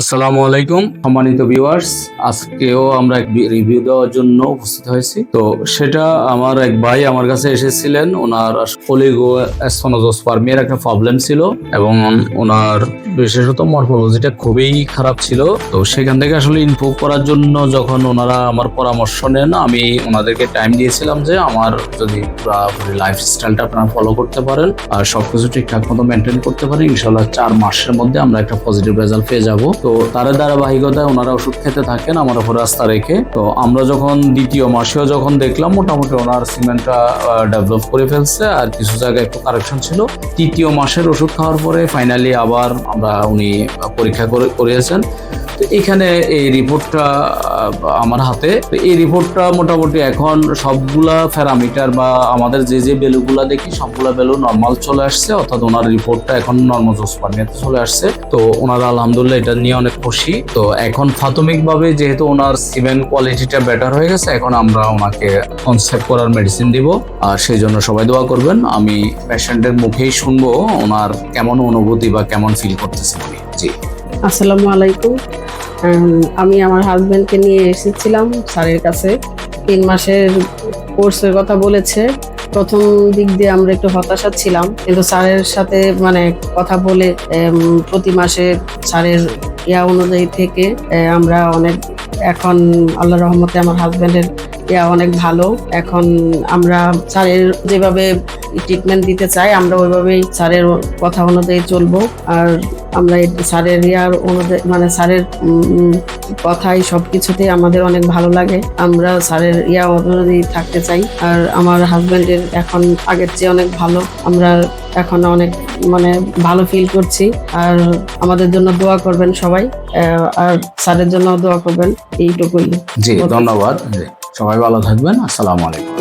আসসালামু আলাইকুম। সম্মানিত ভিউয়ার্স আজকেও আমরা এক রিভিউ দেওয়ার জন্য উপস্থিত হয়েছি। তো সেটা আমার এক ভাই আমার কাছে এসেছিলেন। ওনার অলিগো অ্যাসফোনোজোস্পার্মিয়ার একটা প্রবলেম ছিল এবং ওনার বিশেষত মরফোলজিটা খুবই খারাপ ছিল। তো সেখান থেকে আসলে ইমপ্রুভ করার জন্য যখন ওনারা আমার পরামর্শ নেন, আমি ওনাদেরকে টাইম দিয়েছিলাম যে আমার যদি লাইফ স্টাইলটা আপনারা ফলো করতে পারেন আর সবকিছু ঠিকঠাক মতো মেনটেন করতে পারেন ইনশাল্লাহ চার মাসের মধ্যে আমরা একটা পজিটিভ রেজাল্ট পেয়ে যাব। তো তার ধারাবাহিকতায় ওনারা ওষুধ খেতে থাকেন আমার উপর রাস্তা রেখে। তো আমরা যখন দ্বিতীয় মাসেও যখন দেখলাম, মোটামুটি ওনার সিমেন্টটা ডেভেলপ করে ফেলছে আর কিছু জায়গায় একটু কারেকশন ছিল। তৃতীয় মাসের ওষুধ খাওয়ার পরে ফাইনালি আবার আমরা উনি পরীক্ষা করে, করিয়েছেন। তো এখানে এই রিপোর্টটা আমার হাতে। এই রিপোর্টটা মোটামুটি এখন সবগুলা প্যারামিটার বা আমাদের যে যে বেলুগুলা দেখি, সবগুলা বেলু নর্মাল চলে আসছে। অর্থাৎ ওনার রিপোর্টটা এখন নর্মাল জোসপানিয়াতে চলে আসছে। তো ওনারা আলহামদুলিল্লাহ এটা নিয়ে অনেক খুশি। তো এখন প্রাথমিকভাবে যেহেতু ওনার সিমেন্ট কোয়ালিটিটা বেটার হয়ে গেছে, এখন আমরা ওনাকে কনসেপ্ট করার মেডিসিন দিব। আর সেই জন্য সবাই দোয়া করবেন। আমি পেশেন্টের মুখেই শুনব ওনার কেমন অনুভূতি বা কেমন ফিল করতেছে জি। আসসালামু আলাইকুম। আমি আমার হাজব্যান্ডকে নিয়ে এসেছিলাম স্যারের কাছে। তিন মাসের কোর্সের কথা বলেছে। প্রথম দিক দিয়ে আমরা একটু হতাশা ছিলাম। কিন্তু স্যারের সাথে মানে কথা বলে প্রতি মাসে স্যারের ইয়া অনুযায়ী থেকে আমরা অনেক, এখন আল্লাহ রহমতে আমার হাজব্যান্ডের ইয়া অনেক ভালো। এখন আমরা স্যারের যেভাবে ট্রিটমেন্ট দিতে চাই আমরা ওইভাবেই স্যারের কথা অনুযায়ী চলবো। আর আমরা স্যারের ইয়ার অনুযায়ী মানে স্যারের কথাই সব কিছুতেই আমাদের অনেক ভালো লাগে। আমরা স্যারের ইয়া অনুযায়ী থাকতে চাই। আর আমার হাজব্যান্ডের এখন আগের চেয়ে অনেক ভালো। আমরা এখন অনেক মানে ভালো ফিল করছি। আর আমাদের জন্য দোয়া করবেন সবাই। আর স্যারের জন্য দোয়া করবেন। এইটুকুই। জি ধন্যবাদ। সবাই ভালো থাকবেন। আসসালামু আলাইকুম।